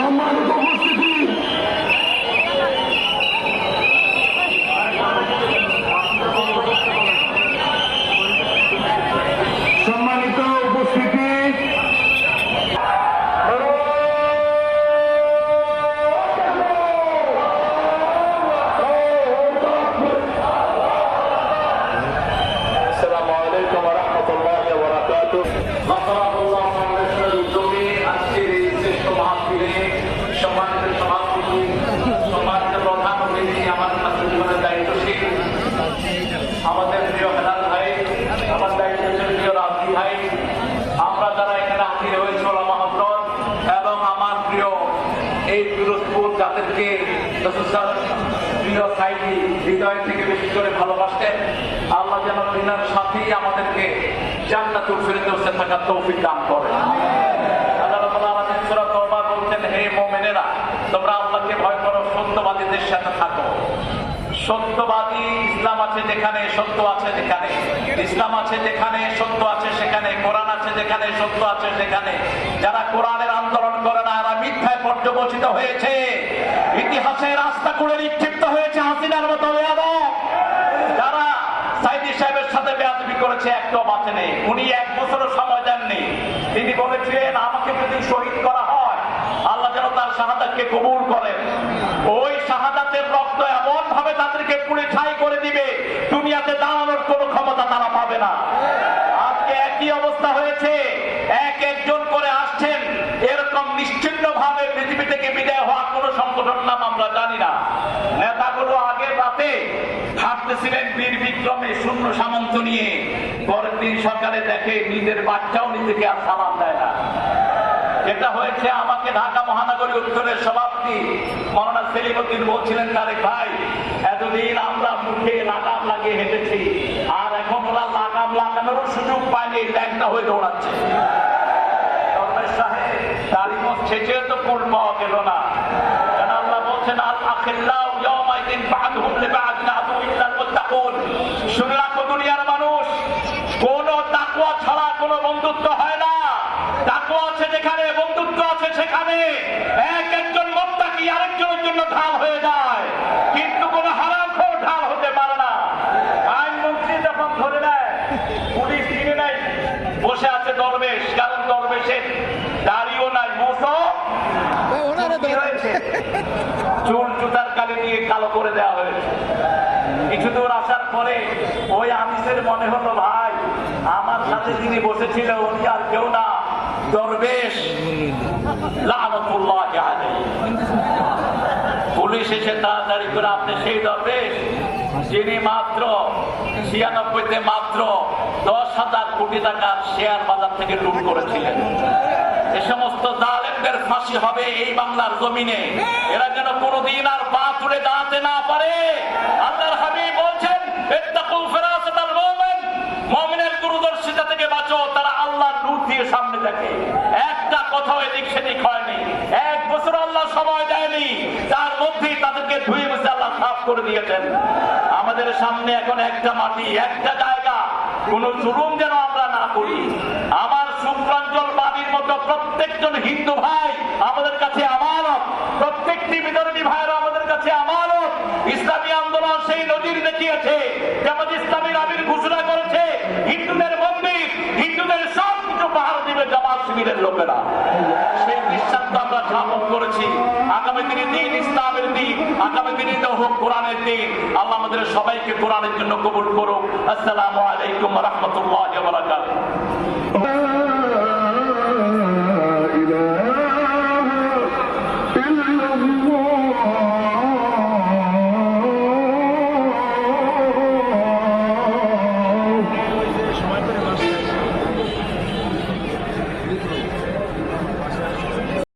সম্মানিত উপস্থিতি। সাইডি হৃদয় থেকে বেশি করে ভালোবাসতেন। আল্লাহ যেন দিনার সাথেই আমাদেরকে সত্যবাদীদের সাথে থাকো। সত্যবাদী ইসলাম আছে যেখানে সত্য আছে যেখানে ইসলাম আছে যেখানে সত্য আছে সেখানে, কোরআন আছে যেখানে সত্য আছে সেখানে। যারা কোরআনের আন্দোলন করে পর্যবসিত হয়েছে। ইতিহাসে রাস্তা করে নিক্ষিপ্ত হয়েছে হাসিনার মতো যারা সাইদি সাহেবের সাথে বেয়াদবি করেছে একটাও বাঁচে নেই। উনি এক বছরও সময় দেননি। তিনি বলেছিলেন, আমাকে যদি শহীদ করা হয়, আল্লাহ যেন তার শাহাদাতকে কবুল করেন। ওই শাহাদাতের রক্ত এমন ভাবে তাদেরকে পুড়ে ছাই করে দিবে, দুনিয়াতে দাঁড়ানোর কোনো ক্ষমতা তারা পাবে না আজকে একই অবস্থা হয়েছে এক একজন করে আসছেন এরকম নিশ্চিন্ন ভাবে পৃথিবী থেকে বিদায় হওয়া কোন সংগঠন নাম আমরা জানি না। নেতাগুলো আগের রাতে হাঁটতেছিলেন বীর বিক্রমে শূন্য সামন্ত নিয়ে। পরের দিন সকালে দেখে নিজের বাচ্চাও নিজেকে আর সালাম দেয় না। যেটা হয়েছে আমাকে ঢাকা মহানগরী উত্তরের সভাপতি মৌলানা সেলিমুদ্দিন বলছিলেন, তারেক ভাই, এতদিন আমরা মুখে লাগাম লাগিয়ে হেঁটেছি, আর এখন ওরা লাগাম লাগানোরও সুযোগ পায়নি ল্যাংটা হয়ে দৌড়াচ্ছে। তারিমত তো কুল পাওয়া গেল না। দুনিয়ার মানুষ ছাড়া কোনো বন্ধুত্ব হয় না। আছে যেখানে, বন্ধুত্ব আছে সেখানে। এক একজন মোত্তাকি আরেকজনের জন্য ঢাল হয়ে যায় কিন্তু কোন হারামখোর ঢাল হতে পারে না আইন মন্ত্রী যখন ধরে নেয় পুলিশ কিনে নেয় বসে আছে দরবেশ কারণ দরবেশের দাড়িও নাই মোসো কি হয়েছে? চুল জুতার কালি দিয়ে কালো করে দেওয়া হয়েছে। কিছু দূর আসার পরে ওই আমিসের মনে হলো, ভাই, আমার সাথে যিনি বসেছিল উনি আর কেউ না পুলিশ এসে তাড়াতাড়ি করে, আপনি সেই যিনি মাত্র ছিয়ানব্বইতে মাত্র দশ হাজার কোটি টাকার শেয়ার বাজার থেকে লুট করেছিলেন। ফাঁসি হবে এই বাংলার জমিনে। এরা যেন কোনোদিন আর পা তুলে দাঁড়াতে না পারে। আল্লাহর হাবিব বলছেন তাদেরকে ধুয়ে দিয়েছেন। আমাদের সামনে এখন একটা মাটি, একটা জায়গা। কোন জুলুম যেন আমরা না করি। আমার শুক্রাঞ্চল বাড়ির মতো প্রত্যেকজন হিন্দু ভাই আমাদের কাছে আমানত। প্রত্যেকটি ভাইরা আমাদের কাছে আমানত। ইসলামী আন্দোলন সেই দেখিয়েছে, যেমন ইসলামীর আবির ঘোষণা করেছে, হিন্দুদের মন্দির, হিন্দুদের সব কিছু দিবে জামাত শিবিরের লোকেরা। আগামী দিনে দিন ইসলামের দিন, আগামী হোক কোরআনের দিন। আল্লাহ আমাদের সবাইকে কোরআনের জন্য কবুল করুক। আসসালামু আলাইকুম রহমতুল্লাহ